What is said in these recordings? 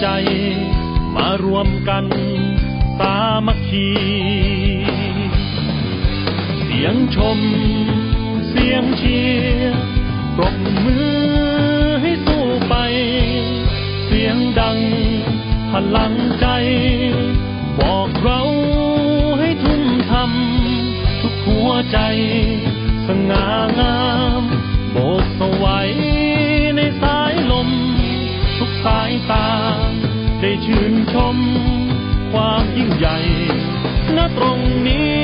ใจ มารวมกันสามัคคี เสียงชม เสียงเชียร์ปรบมือให้สู้ไป เสียงดังพลังใจ บอกเราให้ทุ่มทำทุกหัวใจสง่างาม ชื่นชม ความยิ่งใหญ่ณตรงนี้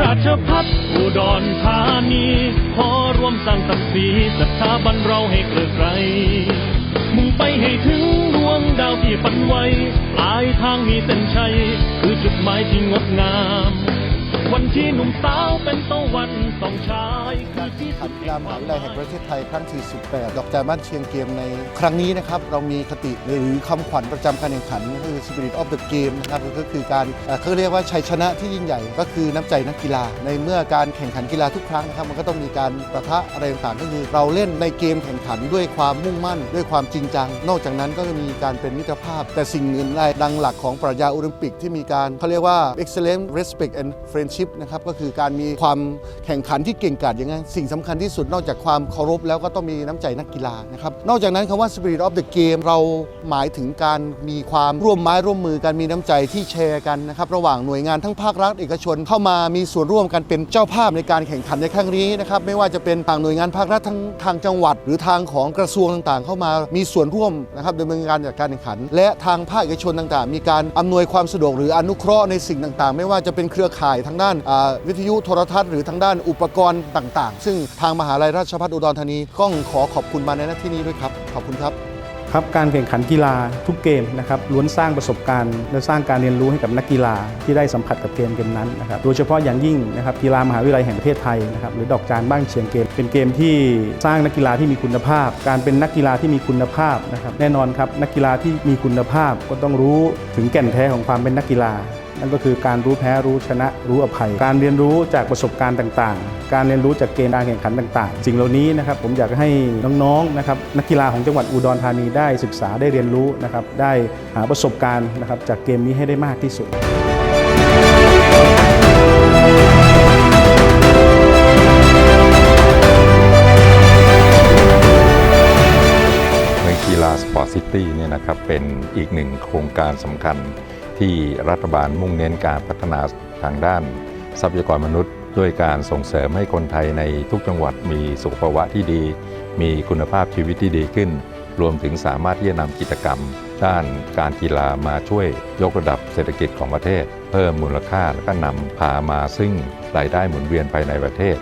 ราชพัฒอุดรธานีขอร่วมสร้างศักดิ์ศรีศรัทธาบันเราให้เกลือไกรมุ่งไปให้ถึงดวงดาวที่ฝันไว้ปลายทางมีเส้นชัย คือจุดหมายที่งดงาม วันที่หนุ่มสาวเป็นตะวันสองชายคือที่ขันกีฬามหาวิทยาลัยแห่งประเทศไทยครั้งที่18ดอกจานบ้านเชียงเกมในครั้งนี้นะครับ เรามีคติหรือคำขวัญประจำการแข่งขันก็คือ Spirit of the Game นะครับก็คือการเขาเรียกว่าชัยชนะที่ยิ่งใหญ่ก็คือน้ำใจนักกีฬา ในเมื่อการแข่งขันกีฬาทุกครั้งนะครับมันก็ต้องมีการประทะอะไรต่างๆก็คือเราเล่นในเกมแข่งขันด้วยความมุ่งมั่น ด้วยความจริงจัง นอกจากนั้นก็จะมีการเป็นมิตรภาพ แต่สิ่งอื่นใดดังหลักของปรัชญาโอลิมปิกที่มีการเขาเรียกว่า excellence respect and friendship นะครับก็คือการมีความแข่งขันที่เก่งกาจอย่างนั้นสิ่งสำคัญที่สุดนอกจากความเคารพแล้วก็ต้องมีน้ำใจนักกีฬานะครับนอกจากนั้นคำว่า spirit of the game เราหมายถึงการมีความร่วมไม้ร่วมมือกันมีน้ำใจที่แชร์กันนะครับระหว่างหน่วยงานทั้งภาครัฐเอกชนเข้ามามีส่วนร่วมกันเป็นเจ้าภาพในการแข่งขันในครั้งนี้นะครับไม่ว่าจะเป็นทางหน่วยงานภาครัฐทั้งทางจังหวัด หรือทางของกระทรวงต่างๆ เข้ามามีส่วนร่วมนะครับดำเนินการจัดการแข่งขัน และทางภาคเอกชนต่างๆ มีการอำนวยความสะดวกหรืออนุเคราะห์ในสิ่งต่างๆ ไม่ว่าจะเป็นเครือข่ายทางด้านอ่าวิทยุโทรทัศน์หรือทางด้านอุปกรณ์ต่างๆ ซึ่งทางมหาลัยราชภัฏอุดรธานีก็ขอขอบคุณมาในหน้าที่นี้ด้วยครับ ขอบคุณครับครับการแข่งขันกีฬาทุกเกมนะครับล้วนสร้างประสบการณ์ และสร้างการเรียนรู้ให้กับนักกีฬาที่ได้สัมผัสกับเกมเกมนั้นนะครับโดยเฉพาะอย่างยิ่งนะครับกีฬามหาวิทยาลัยแห่งประเทศไทยนะครับหรือดอกจานบ้านเชียงเกม เป็นเกมที่สร้างนักกีฬาที่มีคุณภาพ การเป็นนักกีฬาที่มีคุณภาพนะครับแน่นอนครับนักกีฬาที่มีคุณภาพก็ต้องรู้ถึงแก่นแท้ของความเป็นนักกีฬา นั่นก็คือการรู้แพ้รู้ชนะรู้อภัย การเรียนรู้จากประสบการณ์ต่างๆ การเรียนรู้จากเกณฑ์การแข่งขันต่างๆ สิ่งเหล่านี้นะครับผมอยากให้น้องๆนะครับนักกีฬาของจังหวัดอุดรธานีได้ศึกษาได้เรียนรู้นะครับได้หาประสบการณ์นะครับจากเกมนี้ให้ได้มากที่สุดเมืองกีฬาสปอร์ตซิตี้เนี่ยนะครับเป็นอีกหนึ่งโครงการสำคัญ ที่รัฐบาลมุ่งเน้นการพัฒนาทางด้านทรัพยากรมนุษย์ ด้วยการส่งเสริมให้คนไทยในทุกจังหวัดมีสุขภาวะที่ดี มีคุณภาพชีวิตที่ดีขึ้น รวมถึงสามารถที่จะนำกิจกรรม ด้านการกีฬามาช่วยยกระดับเศรษฐกิจของประเทศ เพิ่มมูลค่าและก็นำพามาซึ่งรายได้หมุนเวียนภายในประเทศ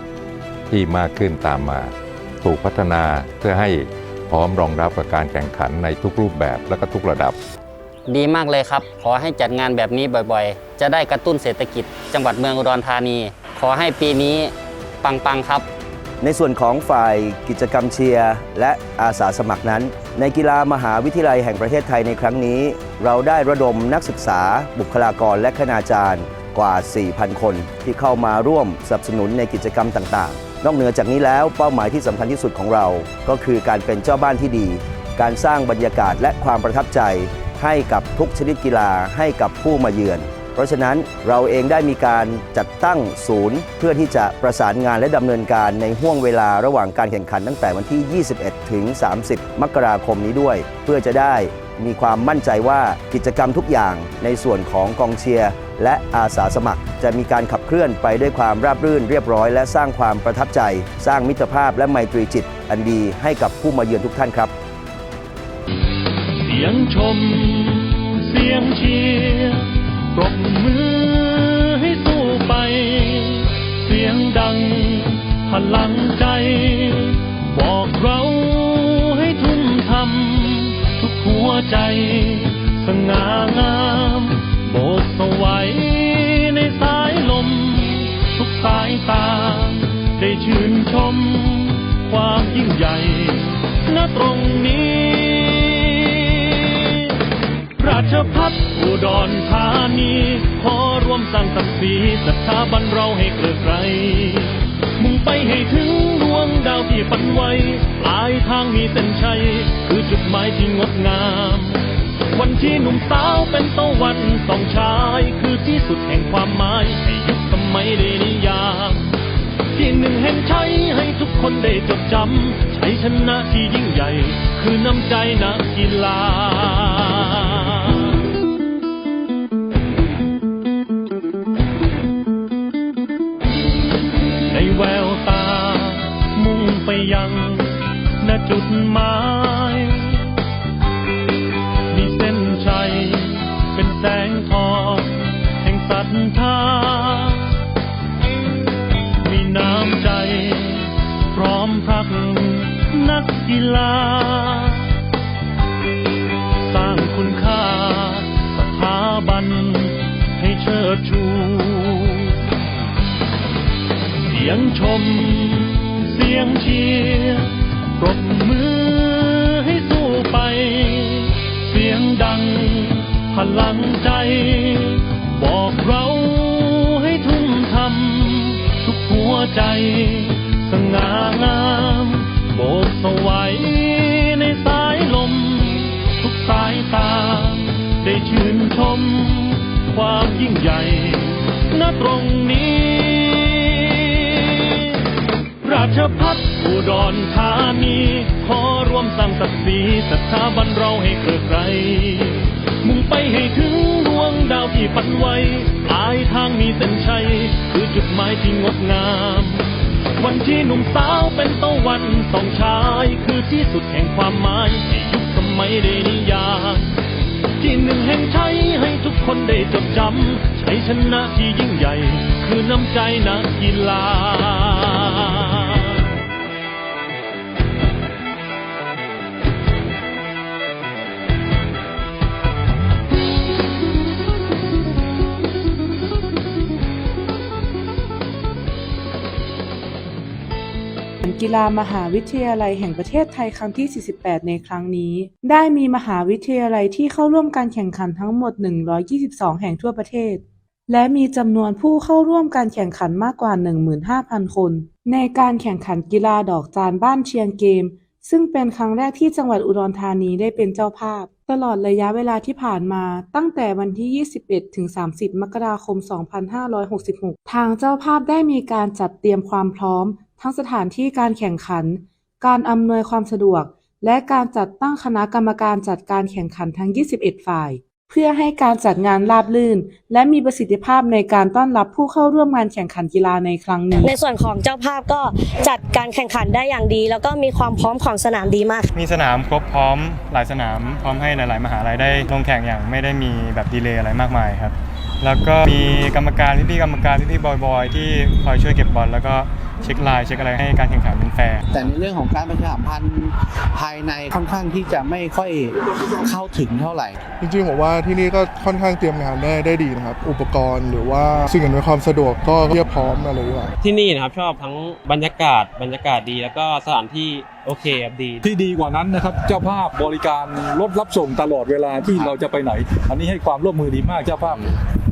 ที่มากขึ้นตามมาถูกพัฒนาเพื่อให้พร้อมรองรับกับการแข่งขันในทุกรูปแบบและก็ทุกระดับ ดีมากเลยครับ ขอให้จัดงานแบบนี้บ่อยๆ จะได้กระตุ้นเศรษฐกิจ จังหวัดเมืองอุดรธานี ขอให้ปีนี้ปังๆครับในส่วนของฝ่ายกิจกรรมเชียร์และอาสาสมัครนั้น ในกีฬามหาวิทยาลัยแห่งประเทศไทยในครั้งนี้ เราได้ระดมนักศึกษา บุคลากรและคณาจารย์กว่า 4,000 คน ที่เข้ามาร่วมสนับสนุนในกิจกรรมต่างๆ นอกเหนือจากนี้แล้วเป้าหมายที่สำคัญที่สุดของเรา ก็คือการเป็นเจ้าบ้านที่ดี การสร้างบรรยากาศและความประทับใจ ให้กับทุกชนิดกีฬาให้กับผู้มาเยือน เพราะฉะนั้นเราเองได้มีการจัดตั้งศูนย์ เพื่อที่จะประสานงานและดำเนินการในห่วงเวลาระหว่างการแข่งขันตั้งแต่วันที่ 21 ถึง 30 มกราคมนี้ด้วย เพื่อจะได้มีความมั่นใจว่ากิจกรรมทุกอย่างในส่วนของกองเชียร์และอาสาสมัคร จะมีการขับเคลื่อนไปด้วยความราบรื่นเรียบร้อย และสร้างความประทับใจ สร้างมิตรภาพและไมตรีจิต อันดีให้กับผู้มาเยือนทุกท่านครับ เสียงชม เสียงเชียร์ปรบมือให้สู้ไป เสียงดังพลังใจ บอกเราให้ทุ่มทำทุกหัวใจ สง่างามโบกสวัยในสายลม ทุกสายตา ได้ชื่นชม ความยิ่งใหญ่ณตรงนี้ ชพัฒอุดรธานีขอร่วมสร้างศักดิ์ศรีสถาบันเราให้เกลือไกรมุ่งไปให้ถึงดวงดาวที่ฝันไว้ปลายทางมีเส้นชัย คือจุดหมายที่งดงาม วันที่หนุ่มสาวเป็นตะวันสองชาย คือที่สุดแห่งความหมายให้ยุคสมัยได้นิยามที่หนึ่งแห่งชัยให้ทุกคนได้จดจำชัยชนะที่ยิ่งใหญ่ คือน้ำใจนักกีฬา จุดหมาย มีเส้นชัย เป็นแสงทองแห่งศรัทธา มีน้ำใจ พร้อมพักนักกีฬา สร้างคุณค่าสถาบันให้เชิดชูเสียงชม เสียงเชียร์ ชพัฒอุดรธานี ขอร่วมสร้างศักดิ์ศรีสถาบันเราให้เกิดไกล มุ่งไปให้ถึงดวงดาวที่ฝันไว้ปลายทางมีเส้นชัย คือจุดหมายที่งดงาม วันที่หนุ่มสาวเป็นตะวันสองชาย คือที่สุดแห่งความหมายให้ยุคสมัยได้นิยามที่หนึ่งแห่งชัยให้ทุกคนได้จดจำชัยชนะที่ยิ่งใหญ่ คือน้ำใจนักกีฬา กีฬามหาวิทยาลัยแห่งประเทศไทยครั้งที่ 48 ในครั้งนี้ ได้มีมหาวิทยาลัยที่เข้าร่วมการแข่งขันทั้งหมด 122 แห่งทั่วประเทศ และมีจำนวนผู้เข้าร่วมการแข่งขันมากกว่า 15,000 คน ในการแข่งขันกีฬาดอกจานบ้านเชียงเกม ซึ่งเป็นครั้งแรกที่จังหวัดอุดรธานีได้เป็นเจ้าภาพ ตลอดระยะเวลาที่ผ่านมาตั้งแต่วันที่ 21 ถึง 30 มกราคม 2566 ทางเจ้าภาพได้มีการจัดเตรียมความพร้อม ทั้งสถานที่การแข่งขัน การอำนวยความสะดวก และการจัดตั้งคณะกรรมการจัดการแข่งขันทั้ง 21 ฝ่าย เพื่อให้การจัดงานราบรื่น และมีประสิทธิภาพในการต้อนรับผู้เข้าร่วมงานแข่งขันกีฬาในครั้งนี้ ในส่วนของเจ้าภาพก็จัดการแข่งขันได้อย่างดี แล้วก็มีความพร้อมของสนามดีมาก มีสนามครบพร้อมหลายสนาม พร้อมให้หลาย ๆ มหาลัยได้ลงแข่งอย่างไม่ได้มีแบบดีเลย์อะไรมากมายครับแล้วก็มีกรรมการพี่ๆกรรมการพี่ๆบอยๆที่คอยช่วยเก็บบอลแล้วก็ เช็คไลน์เช็คอะไรให้การแข่งขันเป็นแฟร์แต่ในเรื่องของการประชาสัมพันธ์ภายในค่อนข้างที่จะไม่ค่อยเข้าถึงเท่าไหร่ จริงๆผมว่าที่นี่ก็ค่อนข้างเตรียมงานได้ได้ดีนะครับ อุปกรณ์หรือว่าสิ่งอำนวยความสะดวกก็เพียบพร้อมอะไรอย่างเงี้ยที่นี่นะครับชอบทั้งบรรยากาศบรรยากาศดี แล้วก็สถานที่โอเคครับดี ที่ดีกว่านั้นนะครับ เจ้าภาพบริการรถรับส่งตลอดเวลาที่เราจะไปไหน อันนี้ให้ความร่วมมือดีมากเจ้าภาพ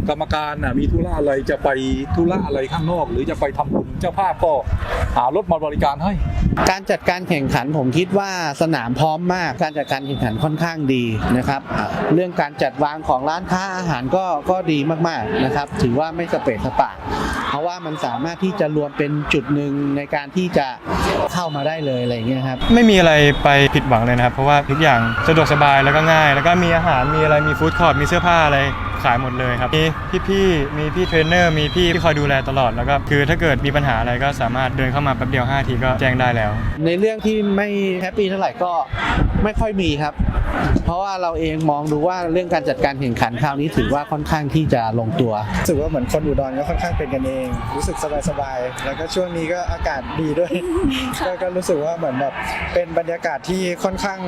กรรมการน่ะมีธุระอะไรจะไปธุระอะไรข้างนอก หรือจะไปทำบุญเจ้าภาพก็หารถมาบริการให้ การจัดการแข่งขันผมคิดว่าสนามพร้อมมากการจัดการแข่งขันค่อนข้างดีนะครับอ่าเรื่องการจัดวางของร้านค้าอาหารก็ก็ดีมากๆนะครับ ถือว่าไม่สเปซสปะ เพราะว่ามันสามารถที่จะรวมเป็นจุดหนึ่งในการที่จะเข้ามาได้เลยอะไรอย่างเงี้ยครับ ไม่มีอะไรไปผิดหวังเลยนะครับ เพราะว่าทุกอย่างสะดวกสบายแล้วก็ง่าย แล้วก็มีอาหารมีอะไรมีฟู้ดคอร์ทมีเสื้อผ้าอะไร ขายหมดเลยครับ มีพี่ๆมีพี่เทรนเนอร์มีพี่ที่คอยดูแลตลอดแล้วก็คือถ้าเกิดมีปัญหาอะไรก็สามารถเดินเข้ามาแป๊บเดียว 5 ทีก็แจ้งได้แล้ว ในเรื่องที่ไม่แฮปปี้เท่าไหร่ก็ไม่ค่อยมีครับ เพราะว่าเราเองมองดูว่าเรื่องการจัดการแข่งขันคราวนี้ถือว่าค่อนข้างที่จะลงตัว รู้สึกว่าเหมือนคนอุดรก็ค่อนข้างเป็นกันเอง รู้สึกสบายๆ แล้วก็ช่วงนี้ก็อากาศดีด้วย ก็ก็รู้สึกว่าเหมือนแบบเป็นบรรยากาศที่ค่อนข้าง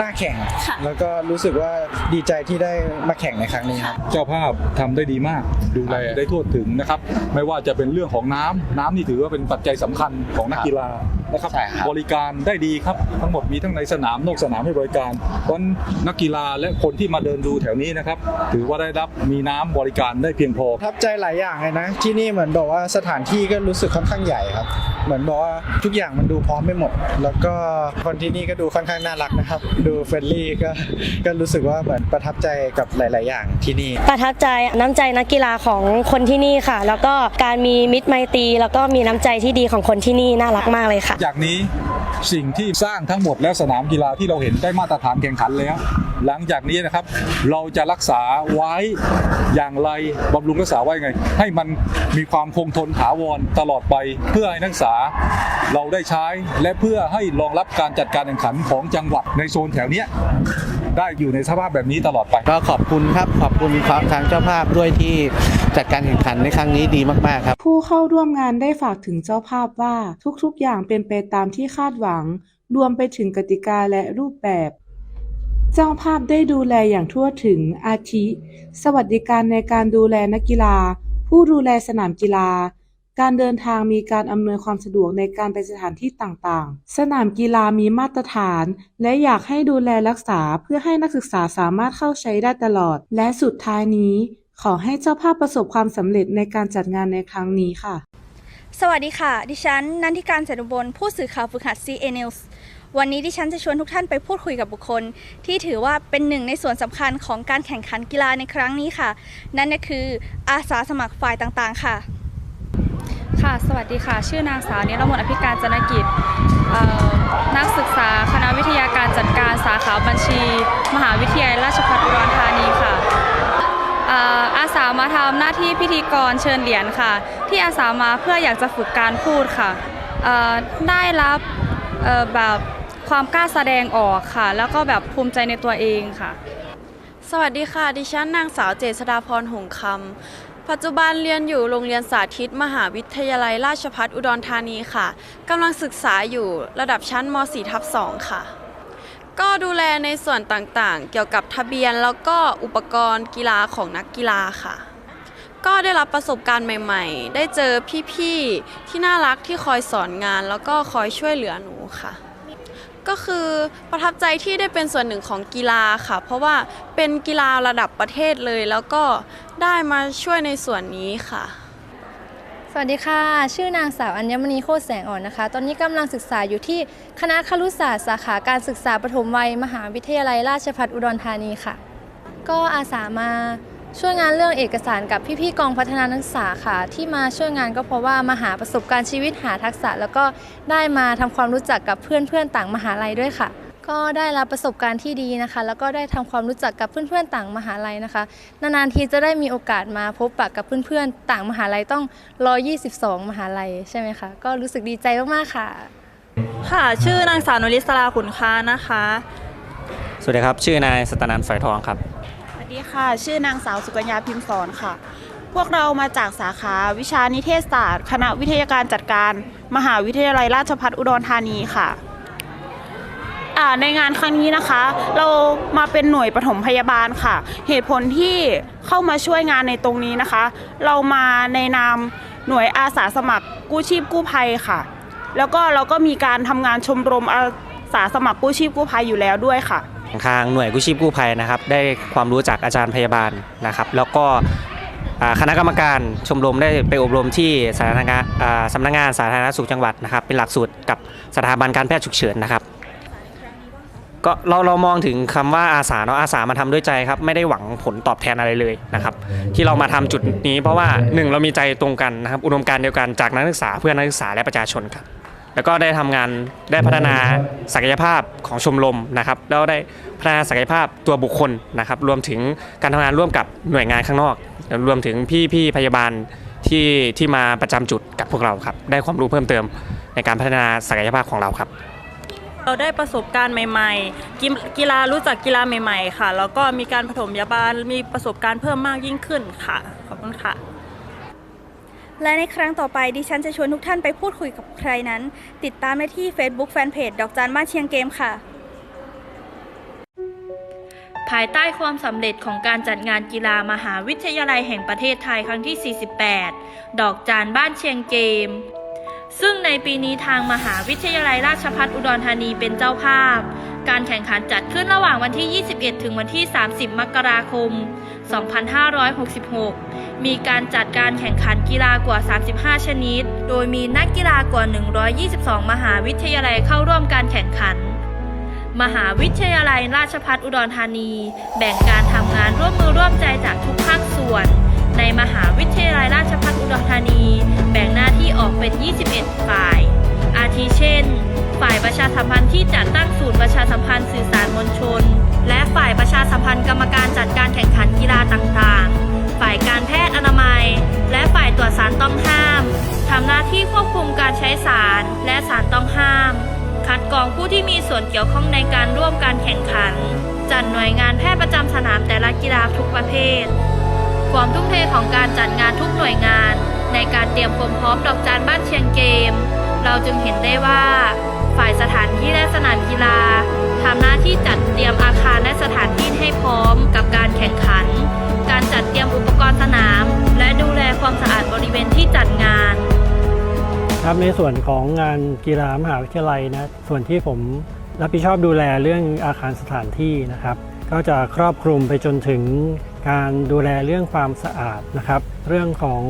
น่าแข่งแล้วก็รู้สึกว่าดีใจที่ได้มาแข่งในครั้งนี้ครับเจ้าภาพทำได้ดีมาก ดูแลได้ทั่วถึงนะครับ ไม่ว่าจะเป็นเรื่องของน้ำน้ำนี่ถือว่าเป็นปัจจัยสำคัญของนักกีฬา นะครับใช่ครับบริการได้ดีครับทั้งหมดมีทั้งในสนามนอกสนามให้บริการเพราะฉะนั้นนักกีฬาและคนที่มาเดินดูแถวนี้นะครับถือว่าได้รับมีน้ำบริการได้เพียงพอประทับใจหลายอย่างเลยนะ ที่นี่เหมือนบอกว่าสถานที่ก็รู้สึกค่อนข้างใหญ่ครับ เหมือนบอกว่าทุกอย่างมันดูพร้อมไม่หมด แล้วก็คนที่นี่ก็ดูค่อนข้างน่ารักนะครับ ดูเฟรนลี่ก็ก็รู้สึกว่าเหมือนประทับใจกับหลาย ๆ อย่างที่นี่ ประทับใจน้ำใจนักกีฬาของคนที่นี่ค่ะ แล้วก็การมีมิตรไมตรีแล้วก็มีน้ำใจที่ดีของคนที่นี่น่ารักมากเลยค่ะจากนี้สิ่งที่สร้างทั้งหมดและสนามกีฬาที่เราเห็นได้มาตรฐานแข่งขันแล้ว หลังจากนี้นะครับ เราจะรักษาไว้อย่างไรบำรุงรักษาไว้ไง ให้มันมีความคงทนถาวรตลอดไป เพื่อให้นักศึกษาเราได้ใช้ และเพื่อให้รองรับการจัดการแข่งขันของจังหวัดในโซนแถวนี้ได้อยู่ในสภาพแบบนี้ตลอดไป ก็ขอบคุณครับขอบคุณทางเจ้าภาพด้วยที่จัดการแข่งขันในครั้งนี้ดีมากๆครับ ผู้เข้าร่วมงานได้ฝากถึงเจ้าภาพว่าทุกๆ อย่างเป็นไปตามที่คาดหวัง รวมไปถึงกติกาและรูปแบบ เจ้าภาพได้ดูแลอย่างทั่วถึงอาทิ สวัสดิการในการดูแลนักกีฬา ผู้ดูแลสนามกีฬา การเดินทางมีการอำนวยความสะดวกในการไปสถานที่ต่างๆ สนามกีฬามีมาตรฐาน และอยากให้ดูแลรักษาเพื่อให้นักศึกษาสามารถเข้าใช้ได้ตลอด และสุดท้ายนี้ ขอให้เจ้าภาพประสบความสำเร็จในการจัดงานในครั้งนี้ค่ะ สวัสดีค่ะ ดิฉันนันทิการเสนุบลผู้สื่อข่าวฝึกหัด CA News วันนี้ดิฉันจะชวนทุกท่านไปพูดคุยกับบุคคล ที่ถือว่าเป็นหนึ่งในส่วนสำคัญของการแข่งขันกีฬาในครั้งนี้ค่ะ นั่นก็คืออาสาสมัครฝ่ายต่างๆ ค่ะ ค่ะสวัสดีค่ะ ชื่อนางสาวนิรมนอภิการจนกิจนักศึกษาคณะวิทยาการจัดการสาขาบัญชี มหาวิทยาลัยราชภัฏอุดรธานีค่ะอาสามาทำหน้าที่พิธีกรเชิญเหรียญค่ะ ที่อาสามาเพื่ออยากจะฝึกการพูดค่ะได้รับแบบความกล้าแสดงออกค่ะ แล้วก็แบบภูมิใจในตัวเองค่ะ สวัสดีค่ะ ดิฉันนางสาวเจษฎาพรหงคำ ปัจจุบันเรียนอยู่โรงเรียนสาธิตมหาวิทยาลัยราชภัฏอุดรธานีค่ะกำลังศึกษาอยู่ระดับชั้นม .4 ทับ2ค่ะ ก็ดูแลในส่วนต่างๆ เกี่ยวกับทะเบียนแล้วก็อุปกรณ์กีฬาของนักกีฬาค่ะ ก็ได้รับประสบการณ์ใหม่ ๆ ได้เจอพี่ ๆ ที่น่ารักที่คอยสอนงานแล้วก็คอยช่วยเหลือหนูค่ะ ก็คือประทับใจที่ได้เป็นส่วนหนึ่งของกีฬาค่ะ เพราะว่าเป็นกีฬาระดับประเทศเลย แล้วก็ได้มาช่วยในส่วนนี้ค่ะ สวัสดีค่ะ ชื่อนางสาวอัญมณีโคตรแสงอ่อนนะคะ ตอนนี้กำลังศึกษาอยู่ที่คณะครุศาสตร์สาขาการศึกษาปฐมวัย มหาวิทยาลัยราชภัฏอุดรธานีค่ะ ก็อาสามา ช่วยงานเรื่องเอกสารกับพี่ๆกองพัฒนานักศึกษาค่ะ ที่มาช่วยงานก็เพราะว่ามาหาประสบการณ์ชีวิตหาทักษะ แล้วก็ได้มาทำความรู้จักกับเพื่อนๆต่างมหาลัยด้วยค่ะ ก็ได้รับประสบการณ์ที่ดีนะคะ แล้วก็ได้ทำความรู้จักกับเพื่อนๆต่างมหาลัยนะคะ นานๆทีจะได้มีโอกาสมาพบปะกับเพื่อนๆต่างมหาลัยต้อง122 มหาลัยใช่ไหมคะก็รู้สึกดีใจมากๆค่ะ ค่ะชื่อนางสาวนริศราขุนค้านะคะ สวัสดีครับ ชื่อนายสตนันท์ฝอยทองครับสวัส ดีค่ะ ชื่อนางสาวสุกัญญาพิมพ์สอนค่ะ พวกเรามาจากสาขาวิชานิเทศศาสตร์ คณะวิทยาการจัดการ มหาวิทยาลัยราชภัฏอุดรธานีค่ะในงานครั้งนี้นะคะ เรามาเป็นหน่วยปฐมพยาบาลค่ะ เหตุผลที่เข้ามาช่วยงานในตรงนี้นะคะ เรามาในนามหน่วยอาสาสมัครกู้ชีพกู้ภัยค่ะ แล้วก็เราก็มีการทำงานชมรมอาสาสมัครกู้ชีพกู้ภัยอยู่แล้วด้วยค่ะ ทางหน่วยกู้ชีพกู้ภัยนะครับ ได้ความรู้จากอาจารย์พยาบาลนะครับ แล้วก็คณะกรรมการชมรมได้ไปอบรมที่สาธารณงานสำนักงานสาธารณสุขจังหวัดนะครับ เป็นหลักสูตรกับสถาบันการแพทย์ฉุกเฉินนะครับก็เราเรามองถึงคำว่าอาสาเนาะอาสามาทำด้วยใจครับ ไม่ได้หวังผลตอบแทนอะไรเลยนะครับ ที่เรามาทำจุดนี้เพราะว่าหนึ่งเรามีใจตรงกันนะครับ อุดมการเดียวกันจากนักศึกษาเพื่อนนักศึกษาและประชาชนครับ แล้วก็ได้ทำงานได้พัฒนาศักยภาพของชมรมนะครับแล้วได้พัฒนาศักยภาพตัวบุคคลนะครับ รวมถึงการทำงานร่วมกับหน่วยงานข้างนอก รวมถึงพี่พี่พยาบาลที่ที่มาประจำจุดกับพวกเราครับ ได้ความรู้เพิ่มเติมในการพัฒนาศักยภาพของเราครับ เราได้ประสบการณ์ใหม่ ๆ กีฬารู้จักกีฬาใหม่ ๆ ค่ะ แล้วก็มีการผสมยาบาลมีประสบการณ์เพิ่มมากยิ่งขึ้นค่ะ ขอบคุณค่ะ และในครั้งต่อไปดิฉันจะชวนทุกท่านไปพูดคุยกับใครนั้น ติดตามได้ที่ Facebook Fanpage ดอกจานบ้านเชียงเกมค่ะภภายใต้ความสำเร็จของการจัดงานกีฬามหาวิทยาลัยแห่งประเทศไทยครั้งที่ 48 ดอกจานบ้านเชียงเกม ซึ่งในปีนี้ทางมหาวิทยาลัยราชภัฏอุดรธานีเป็นเจ้าภาพ การแข่งขันจัดขึ้นระหว่างวันที่ 21 ถึงวันที่ 30 มกราคม 2566 มีการจัดการแข่งขันกีฬากว่า 35 ชนิด โดยมีนักกีฬากว่า 122 มหาวิทยาลัยเข้าร่วมการแข่งขัน มหาวิทยาลัยราชภัฏอุดรธานี แบ่งการทำงานร่วมมือร่วมใจจากทุกภาคส่วน ในมหาวิทยาลัยราชภัฏอุดรธานี แบ่งหน้าที่ออกเป็น 21 ฝ่าย อาทิเช่น ฝ่ายประชาสัมพันธ์ที่จัดตั้งศูนย์ประชาสัมพันธ์สื่อสารมวลชน และฝ่ายประชาสัมพันธ์กรรมการจัดการแข่งขันกีฬาต่างๆ ฝ่ายการแพทย์อนามัย และฝ่ายตรวจสารต้องห้ามทำหน้าที่ควบคุมการใช้สารและสารต้องห้าม คัดกรองผู้ที่มีส่วนเกี่ยวข้องในการร่วมการแข่งขัน จัดหน่วยงานแพทย์ประจำสนามแต่ละกีฬาทุกประเภท ความทุ่มเทของการจัดงานทุกหน่วยงาน ในการเตรียมความพร้อมดอกจานบ้านเชียงเกม เราจึงเห็นได้ว่า ฝ่ายสถานที่และสนามกีฬาทำหน้าที่จัดเตรียมอาคารและสถานที่ให้พร้อมกับการแข่งขัน การจัดเตรียมอุปกรณ์สนาม และดูแลความสะอาดบริเวณที่จัดงาน ครับในส่วนของงานกีฬามหาวิทยาลัยนะส่วนที่ผมรับผิดชอบดูแลเรื่องอาคารสถานที่นะครับ ก็จะครอบคลุมไปจนถึง การดูแลเรื่องความสะอาดนะครับ เรื่องของ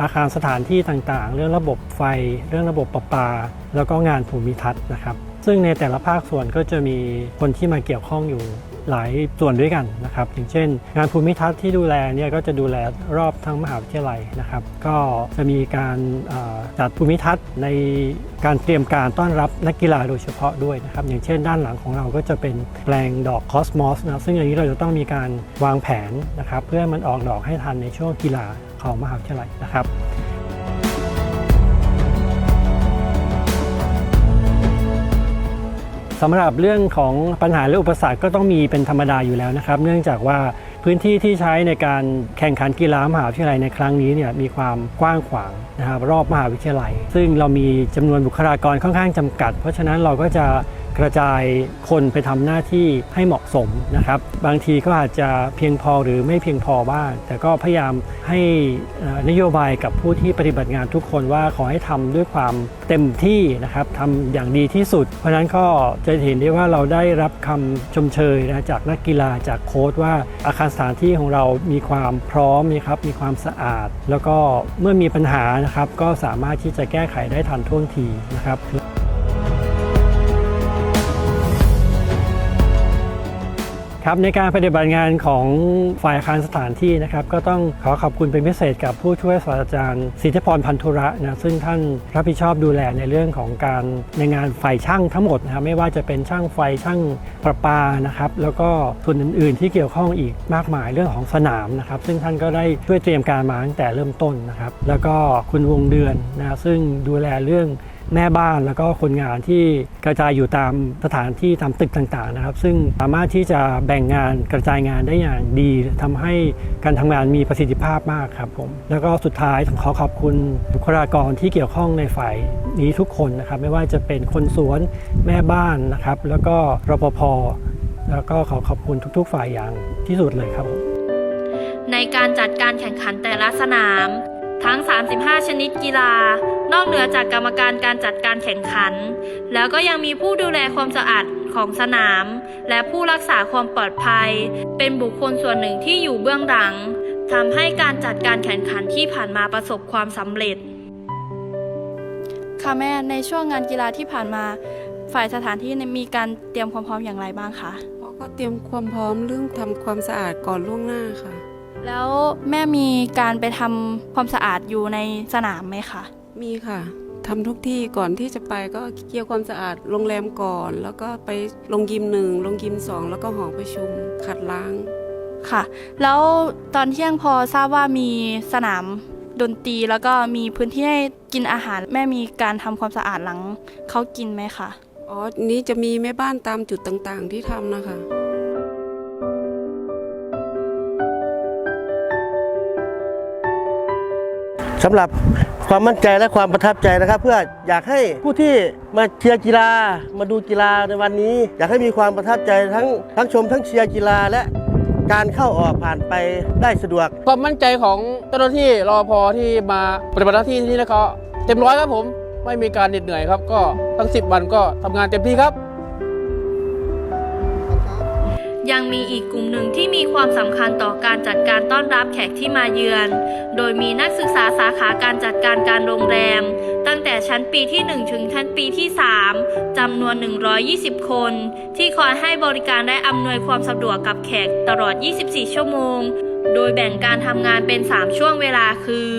อาคารสถานที่ต่างๆ เรื่องระบบไฟ เรื่องระบบประปา แล้วก็งานภูมิทัศน์นะครับ ซึ่งในแต่ละภาคส่วนก็จะมีคนที่มาเกี่ยวข้องอยู่ หลายส่วนด้วยกันนะครับอย่างเช่น งานภูมิทัศน์ที่ดูแลเนี่ยก็จะดูแลรอบทั้งมหาวิทยาลัยนะครับ ก็จะมีการจัดภูมิทัศน์ในการเตรียมการต้อนรับนักกีฬาโดยเฉพาะด้วยนะครับ อย่างเช่น ด้านหลังของเราก็จะเป็นแปลงดอกคอสมอสนะซึ่งอันนี้เราจะต้องมีการวางแผนนะครับ เพื่อมันออกดอกให้ทันในช่วงกีฬาของมหาวิทยาลัยนะครับ สำหรับเรื่องของปัญหาและอุปสรรคก็ต้องมีเป็นธรรมดาอยู่แล้วนะครับ เนื่องจากว่าพื้นที่ที่ใช้ในการแข่งขันกีฬามหาวิทยาลัยในครั้งนี้เนี่ยมีความกว้างขวางนะครับรอบมหาวิทยาลัย ซึ่งเรามีจำนวนบุคลากรค่อนข้างจำกัด เพราะฉะนั้นเราก็จะ กระจายคนไปทำหน้าที่ให้เหมาะสมนะครับ บางทีก็อาจจะเพียงพอหรือไม่เพียงพอบ้าง แต่ก็พยายามให้นโยบายกับผู้ที่ปฏิบัติงานทุกคนว่าขอให้ทำด้วยความเต็มที่นะครับทำอย่างดีที่สุด เพราะฉะนั้นก็จะเห็นได้ว่าเราได้รับคำชมเชยนะจากนักกีฬาจากโค้ชว่าอาคารสถานที่ของเรามีความพร้อมนะครับมีความสะอาด แล้วก็เมื่อมีปัญหานะครับก็สามารถที่จะแก้ไขได้ทันท่วงทีนะครับ ครับในการปฏิบัติงานของฝ่ายอาคารสถานที่นะครับก็ต้องขอขอบคุณเป็นพิเศษกับผู้ช่วยศาสตราจารย์สิทธิพรพันธุระนะซึ่งท่านรับผิดชอบดูแลในเรื่องของการในงานฝ่ายช่างทั้งหมดนะครับไม่ว่าจะเป็นช่างไฟช่างประปานะครับแล้วก็ส่วนอื่น ๆ ที่เกี่ยวข้องอีกมากมายเรื่องของสนามนะครับซึ่งท่านก็ได้ช่วยเตรียมการมาตั้งแต่เริ่มต้นนะครับแล้วก็คุณวงเดือนนะซึ่งดูแลเรื่อง แม่บ้านแล้วก็คนงานที่กระจายอยู่ตามสถานที่ตามตึกต่างๆนะครับ ซึ่งสามารถที่จะแบ่งงานกระจายงานได้อย่างดีทำให้การทำงานมีประสิทธิภาพมากครับผมแล้วก็สุดท้ายขอขอบคุณบุคลากรที่เกี่ยวข้องในฝ่ายนี้ทุกคนนะครับ ไม่ว่าจะเป็นคนสวนแม่บ้านนะครับ แล้วก็รปภแล้วก็ขอขอบคุณทุกๆฝ่ายอย่างที่สุดเลยครับผมในการจัดการแข่งขันแต่ละสนาม ทั้ง 35 ชนิดกีฬา นอกเหนือจากกรรมการการจัดการแข่งขัน แล้วก็ยังมีผู้ดูแลความสะอาดของสนาม และผู้รักษาความปลอดภัย เป็นบุคคลส่วนหนึ่งที่อยู่เบื้องหลังทำให้การจัดการแข่งขันที่ผ่านมาประสบความสำเร็จ ค่ะแม่ในช่วงงานกีฬาที่ผ่านมา ฝ่ายสถานที่มีการเตรียมความพร้อมอย่างไรบ้างคะก็เตรียมความพร้อมเรื่องทำความสะอาดก่อนล่วงหน้าค่ะ แล้วแม่มีการไปทำความสะอาดอยู่ในสนามไหมคะ มีค่ะทำทุกที่ก่อนที่จะไปก็เกี่ยวความสะอาดโรงแรมก่อน แล้วก็ไปลงยิมหนึ่งลงยิมสองแล้วก็หอประชุมขัดล้าง ค่ะ แล้วตอนเที่ยงพอทราบว่ามีสนามดนตรีแล้วก็มีพื้นที่ให้กินอาหารแม่มีการทำความสะอาดหลังเขากินไหมคะอ๋อนี้จะมีแม่บ้านตามจุดต่างๆ ที่ทำนะคะสำหรับความมั่นใจและความประทับใจนะครับ เพื่ออยากให้ผู้ที่มาเชียร์กีฬา มาดูกีฬาในวันนี้ อยากให้มีความประทับใจทั้งทั้งชมทั้งเชียร์กีฬาและการเข้าออกผ่านไปได้สะดวก ความมั่นใจของเจ้าหน้าที่รอพอที่มาปฏิบัติหน้าที่ที่นี่แล้วก็เต็มร้อยครับผม ไม่มีการเหน็ดเหนื่อยครับ ก็ทั้ง 10 วันก็ทำงานเต็มที่ครับ ยังมีอีกกลุ่มหนึ่งที่มีความสำคัญต่อการจัดการต้อนรับแขกที่มาเยือน โดยมีนักศึกษาสาขาการจัดการการโรงแรม ตั้งแต่ชั้นปีที่ 1 ถึงชั้นปีที่ 3จำนวน 120 คน ที่คอยให้บริการและอำนวยความสะดวกกับแขกตลอด 24 ชั่วโมง โดยแบ่งการทำงานเป็น 3 ช่วงเวลาคือ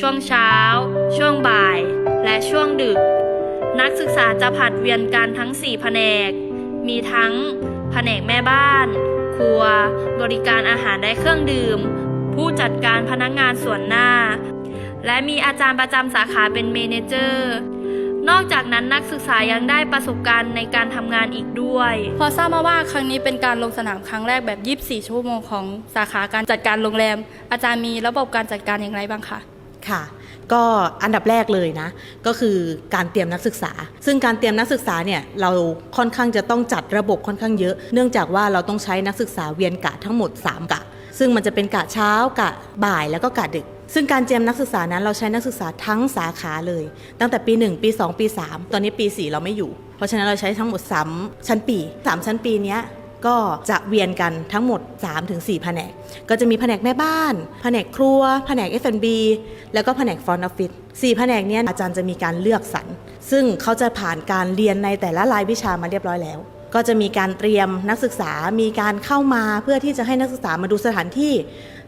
ช่วงเช้า ช่วงบ่าย และช่วงดึก นักศึกษาจะผัดเวียนกันทั้ง 4 แผนก มีทั้ง แผนกแม่บ้าน ครัว บริการอาหารและเครื่องดื่ม ผู้จัดการพนักงานส่วนหน้า และมีอาจารย์ประจำสาขาเป็นเมเนเจอร์นอกจากนั้นนักศึกษายังได้ประสบการณ์ในการทำงานอีกด้วย พอทราบมาว่าครั้งนี้เป็นการลงสนามครั้งแรกแบบ 24 ชั่วโมงของสาขาการจัดการโรงแรม อาจารย์มีระบบการจัดการอย่างไรบ้างคะ ค่ะก็อันดับแรกเลยนะ ก็คือการเตรียมนักศึกษา ซึ่งการเตรียมนักศึกษาเนี่ยเราค่อนข้างจะต้องจัดระบบค่อนข้างเยอะ เนื่องจากว่าเราต้องใช้นักศึกษาเวียนกะทั้งหมด 3 กะ ซึ่งมันจะเป็นกะเช้ากะบ่ายแล้วก็กะดึก ซึ่งการเตรียมนักศึกษานั้นเราใช้นักศึกษาทั้งสาขาเลย ตั้งแต่ปี 1 ปี 2 ปี 3 ตอนนี้ปี 4 เราไม่อยู่ เพราะฉะนั้นเราใช้ทั้งหมด 3 ชั้นปี 3 ชั้นปีเนี้ย ก็จะเวียนกันทั้งหมด 3-4 แผนก ก็จะมีแผนกแม่บ้าน แผนกครัว แผนก F&B แล้วก็แผนกฟอนต์ออฟฟิศ4แผนกนี้อาจารย์จะมีการเลือกสรรซึ่งเขาจะผ่านการเรียนในแต่ละรายวิชามาเรียบร้อยแล้ว ก็จะมีการเตรียมนักศึกษามีการเข้ามาเพื่อที่จะให้นักศึกษามาดูสถานที่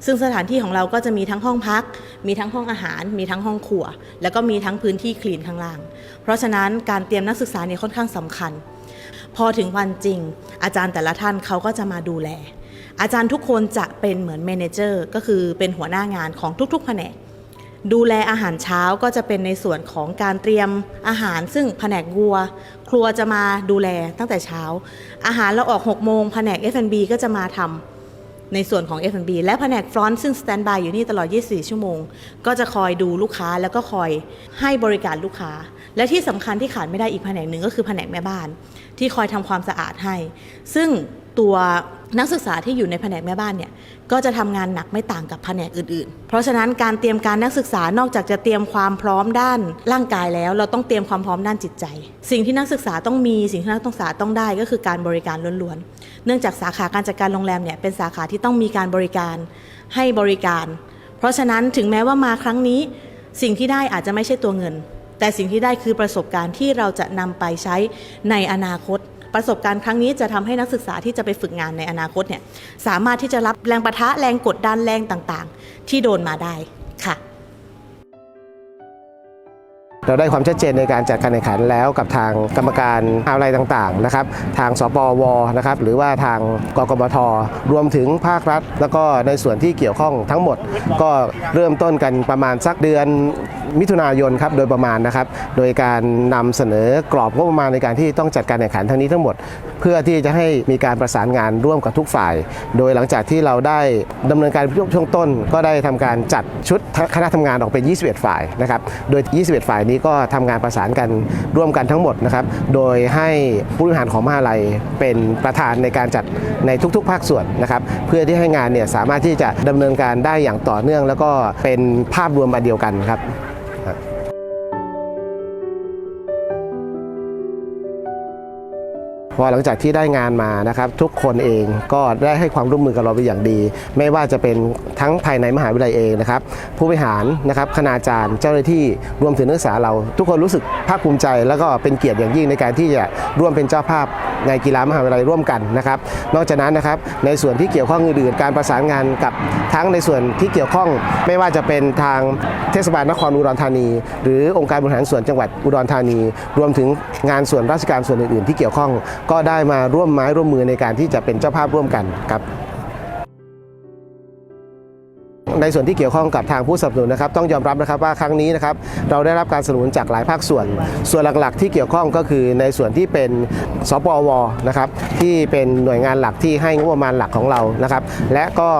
ซึ่งสถานที่ของเราก็จะมีทั้งห้องพัก มีทั้งห้องอาหาร มีทั้งห้องครัว แล้วก็มีทั้งพื้นที่คลีนข้างล่าง เพราะฉะนั้นการเตรียมนักศึกษาเนี่ยค่อนข้างสำคัญ พอถึงวันจริง อาจารย์แต่ละท่านเขาก็จะมาดูแล อาจารย์ทุกคนจะเป็นเหมือนเมนเจอร์ก็คือเป็นหัวหน้างานของทุกๆ แผนก ดูแลอาหารเช้าก็จะเป็นในส่วนของการเตรียมอาหารซึ่งแผนกวัว ครัวจะมาดูแลตั้งแต่เช้า อาหารเราออก6โมงแผนก F&B ก็จะมาทำ ในส่วนของ F&B และแผนกฟรอนต์ซึ่งสแตนบายอยู่นี่ตลอด 24 ชั่วโมง ก็จะคอยดูลูกค้าแล้วก็คอยให้บริการลูกค้า และที่สำคัญที่ขาดไม่ได้อีกแผนกหนึ่งก็คือแผนกแม่บ้าน ที่คอยทำความสะอาดให้ ซึ่ง ตัวนักศึกษาที่อยู่ในแผนกแม่บ้านเนี่ยก็จะทำงานหนักไม่ต่างกับแผนกอื่นๆ เพราะฉะนั้นการเตรียมการนักศึกษานอกจากจะเตรียมความพร้อมด้านร่างกายแล้ว เราต้องเตรียมความพร้อมด้านจิตใจ สิ่งที่นักศึกษาต้องมีสิ่งที่นักศึกษาต้องได้ก็คือการบริการล้วนๆ เนื่องจากสาขาการจัดการโรงแรมเนี่ยเป็นสาขาที่ต้องมีการบริการให้บริการ เพราะฉะนั้นถึงแม้ว่ามาครั้งนี้ สิ่งที่ได้อาจจะไม่ใช่ตัวเงิน แต่สิ่งที่ได้คือประสบการณ์ที่เราจะนำไปใช้ในอนาคต ประสบการณ์ครั้งนี้จะทำให้นักศึกษาที่จะไปฝึกงานในอนาคตเนี่ยสามารถที่จะรับแรงประทะแรงกดดันแรงต่างๆ ที่โดนมาได้ค่ะ เราได้ความชัดเจนในการจัดการแข่งขันแล้วกับทางกรรมการอะไรต่างๆนะครับทางสปวนะครับหรือว่าทางกกบทรวมถึงภาครัฐ แล้วก็ในส่วนที่เกี่ยวข้องทั้งหมด ก็เริ่มต้นกันประมาณสักเดือนมิถุนายนครับโดยประมาณนะครับ โดยการนำเสนอกรอบงบประมาณในการที่ต้องจัดการแข่งขันทั้งนี้ทั้งหมด เพื่อที่จะให้มีการประสานงานร่วมกับทุกฝ่าย โดยหลังจากที่เราได้ดำเนินการช่วงต้น ก็ได้ทำการจัดชุดคณะทำงานออกเป็น 21 ฝ่ายนะครับ โดย 21 ฝ่ายนี้ก็ทำงานประสานกันร่วมกันทั้งหมดนะครับ โดยให้ผู้บริหารของมหาลัยเป็นประธานในการจัดในทุกๆ ภาคส่วนนะครับ เพื่อที่ให้งานเนี่ยสามารถที่จะดำเนินการได้อย่างต่อเนื่อง แล้วก็เป็นภาพรวมอันเดียวกันครับ พอหลังจากที่ได้งานมานะครับทุกคนเองก็ได้ให้ความร่วมมือกับเราเป็นอย่างดี ไม่ว่าจะเป็นทั้งภายในมหาวิทยาลัยเองนะครับผู้บริหารนะครับคณาจารย์เจ้าหน้าที่รวมถึงนักศึกษาเรา ทุกคนรู้สึกภาคภูมิใจ แล้วก็เป็นเกียรติอย่างยิ่งในการที่จะร่วมเป็นเจ้าภาพในกีฬามหาวิทยาลัยร่วมกันนะครับ นอกจากนั้นนะครับในส่วนที่เกี่ยวข้องอื่นๆการประสานงานกับทั้งในส่วนที่เกี่ยวข้อง ไม่ว่าจะเป็นทางเทศบาลนครอุดรธานี หรือองค์การบริหารส่วนจังหวัดอุดรธานี รวมถึงงานส่วนราชการส่วนอื่นๆ ที่เกี่ยวข้องก็ได้มาร่วมไม้ร่วมมือในการที่จะเป็นเจ้าภาพร่วมกันครับ ในส่วนที่เกี่ยวข้องกับทางผู้สนับสนุนนะครับต้องยอมรับนะครับว่าครั้งนี้นะครับเราได้รับการสนับสนุนจากหลายภาคส่วน ส่วนหลักๆ ที่เกี่ยวข้องก็คือในส่วนที่เป็นสปอวนะครับที่เป็นหน่วยงานหลักที่ให้งบประมาณหลักของเรานะครับและก็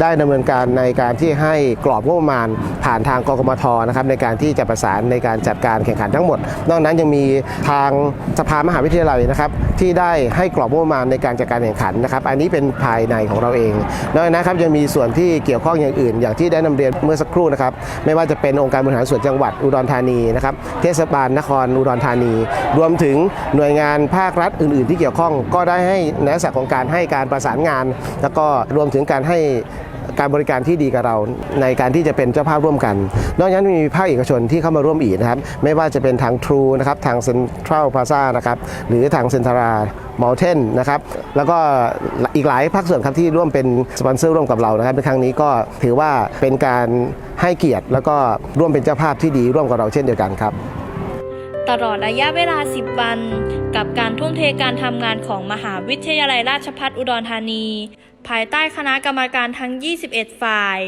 ได้ดำเนินการในการที่ให้กรอบงบประมาณผ่านทางกกมทนะครับในการที่จะประสานในการจัดการแข่งขันทั้งหมด นอกนั้นยังมีทางสภามหาวิทยาลัยนะครับที่ได้ให้กรอบงบประมาณในการจัดการแข่งขันนะครับอันนี้เป็นภายในของเราเองนอกจากนั้นครับยังมีส่วนที่เกี่ยวข้องอย่างอื่นอย่างที่ได้นำเรียนเมื่อสักครู่นะครับไม่ว่าจะเป็นองค์การบริหารส่วนจังหวัดอุดรธานีนะครับเทศบาลนครอุดรธานี รวมถึงหน่วยงานภาครัฐอื่น ๆ ที่เกี่ยวข้อง ก็ได้ให้ในลักษณะของการให้การประสานงาน แล้วก็รวมถึงการให้ การบริการที่ดีกับเราในการที่จะเป็นเจ้าภาพร่วมกัน นอกจากนั้นมีภาคเอกชนที่เข้ามาร่วมอีกนะครับ ไม่ว่าจะเป็นทาง True นะครับทาง Central Plaza นะครับหรือทางเซ็นทรามอลเทนนะครับแล้วก็อีกหลายภาคส่วนครับที่ร่วมเป็นสปอนเซอร์ร่วมกับเรานะครับในครั้งนี้ก็ถือว่าเป็นการให้เกียรติ แล้วก็ร่วมเป็นเจ้าภาพที่ดีร่วมกับเราเช่นเดียวกันครับตลอดระยะเวลา 10 วัน กับการทุ่มเทการทำงานของมหาวิทยาลัยราชภัฏอุดรธานี ภายใต้คณะกรรมการทั้ง 21 ฝ่าย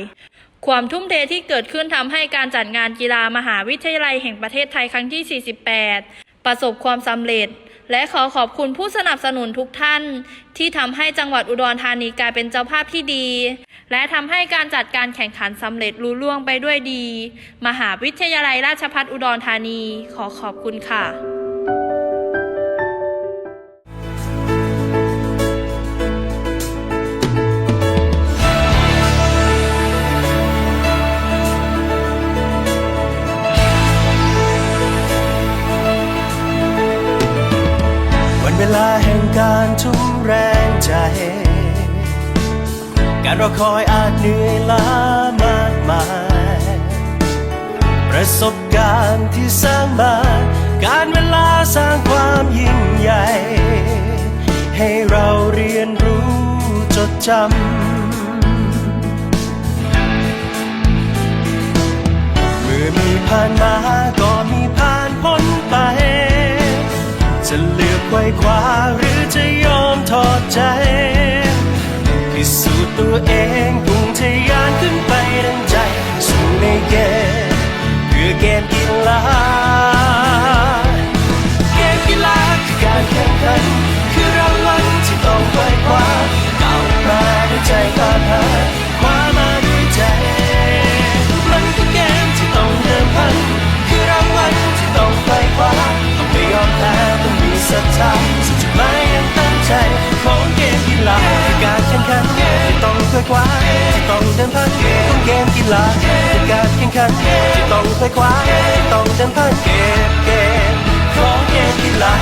ความทุ่มเทที่เกิดขึ้นทำให้การจัดงานกีฬามหาวิทยาลัยแห่งประเทศไทยครั้งที่ 48 ประสบความสำเร็จ และขอขอบคุณผู้สนับสนุนทุกท่าน ที่ทำให้จังหวัดอุดรธานีกลายเป็นเจ้าภาพที่ดี และทำให้การจัดการแข่งขันสำเร็จลุล่วงไปด้วยดี มหาวิทยาลัยราชภัฏอุดรธานี ขอขอบคุณค่ะ อคอยอาจเหนื่อยล้ามากมาย ประสบการณ์ที่สร้างมาการเวลาสร้างความยิ่งใหญ่ ให้เราเรียนรู้จดจำ เมื่อมีผ่านมาก็มีผ่านพ้นไป จะเลือกไขว้คว้าหรือจะยอมถอดใจ สูจน์ตัวเองพุ่งทะยานขึ้นไปดังใจสู่ในเกมเพื่อเกมกีฬาเกมกีฬาคือการแข่งขันคือรางวัลที่ต้องไขว้คว้าก้าวมาด้วยใจตาหาญ คยคว้าจะต้องเดินพันของเกมกีฬาจะขการแข่งขันจะต้องคอยคว้าจะต้องเดินพันเกมเกมของเกมกีฬา